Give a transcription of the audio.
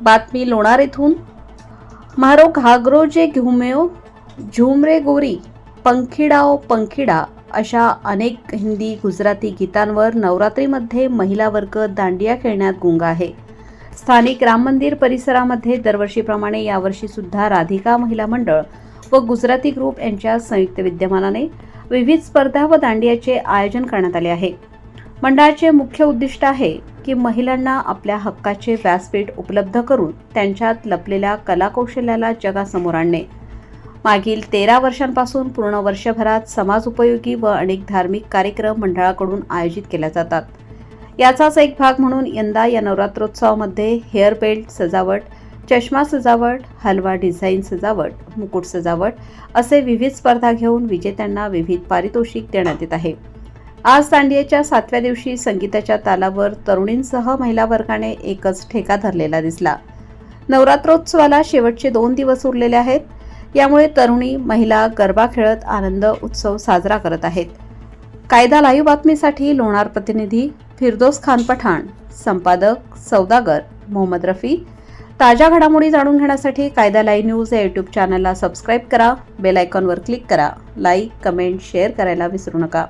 बातमी लोणार येथून म्हारो घागरो जे घुमेओ झुमरे गोरी पंखिडाओ पंखिडा अशा अनेक हिंदी गुजराती गीतांवर नवरात्रीमध्ये महिला वर्ग दांडिया खेळण्यात गुंग आहे. स्थानिक राम मंदिर परिसरामध्ये दरवर्षीप्रमाणे यावर्षी सुद्धा राधिका महिला मंडळ व गुजराती ग्रुप यांच्या संयुक्त विद्यमानाने विविध स्पर्धा व दांडियाचे आयोजन करण्यात आले आहे. मंडळाचे मुख्य उद्दिष्ट आहे की महिलांना आपल्या हक्काचे व्यासपीठ उपलब्ध करून त्यांच्यात लपलेल्या कलाकौशल्याला जगासमोर आणणे. मागील तेरा वर्षांपासून पूर्ण वर्षभरात समाज उपयोगी व अनेक धार्मिक कार्यक्रम मंडळाकडून आयोजित केल्या जातात. याचाच एक भाग म्हणून यंदा या नवरात्रोत्सवामध्ये हेअर बेल्ट सजावट चष्मा सजावट हलवा डिझाईन सजावट मुकुट सजावट असे विविध स्पर्धा घेऊन विजेत्यांना विविध पारितोषिक देण्यात येत आहे. आज दांडियाच्या सातव्या दिवशी संगीताच्या तालावर तरुणींसह महिला वर्गाने एकच ठेका धरलेला दिसला. नवरात्रोत्सवाला शेवटचे दोन दिवस उरलेले आहेत. यामुळे तरुणी महिला गरबा खेळत आनंद उत्सव साजरा करत आहेत. कायदा लाईव्ह बातमीसाठी लोणार प्रतिनिधी फिरदोस खान पठाण संपादक सौदागर मोहम्मद रफी. ताज्या घडामोडी जाणून घेण्यासाठी कायदा लाईव्ह न्यूज या यूट्यूब चॅनलला सबस्क्राईब करा बेल आयकॉनवर क्लिक करा. लाईक कमेंट शेअर करायला विसरू नका.